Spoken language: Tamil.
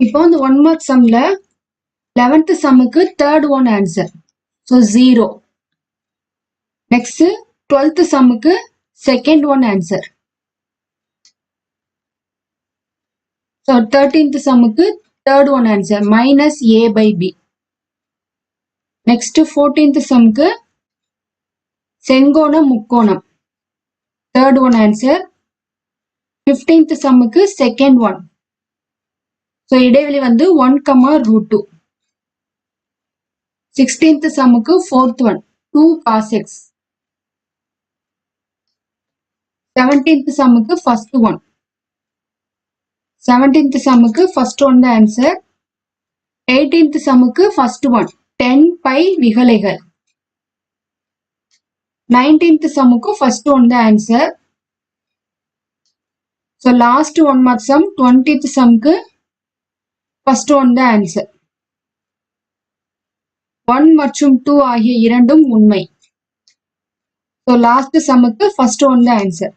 இப்போ இந்த ஒன் மார்க் சம்ல eleventh சம்முக்கு third one answer so zero next twelfth சம்முக்கு second one answer so thirteenth சம்முக்கு third one answer minus a by b next fourteenth சம்க்கு செங்கோணம் முக்கோணம். தேர்ட் ஒன் ஆன்சர் ஃபிஃப்டீன்த் சம்முக்கு செகண்ட் ஒன் ஸோ இடைவெளி வந்து one comma root two sixteenth சம்முக்கு fourth one two cos x seventeenth சம்முக்கு first one seventeenth சம்முக்கு ஃபர்ஸ்ட் ஒன் தான் ஆன்சர் எயிட்டீன்த் சம்முக்கு first one ten by விகலைகள். Nineteenth சம்முக்கு ஃபர்ஸ்ட் ஒன் தான் answer so last one mark sum twentieth சம்க்கு first one தான் ஆன்சர் ஒன் மற்றும் டூ ஆகிய இரண்டும் உண்மை. ஸோ லாஸ்ட் சம்முக்கு ஃபர்ஸ்ட் ஒன் தான் ஆன்சர்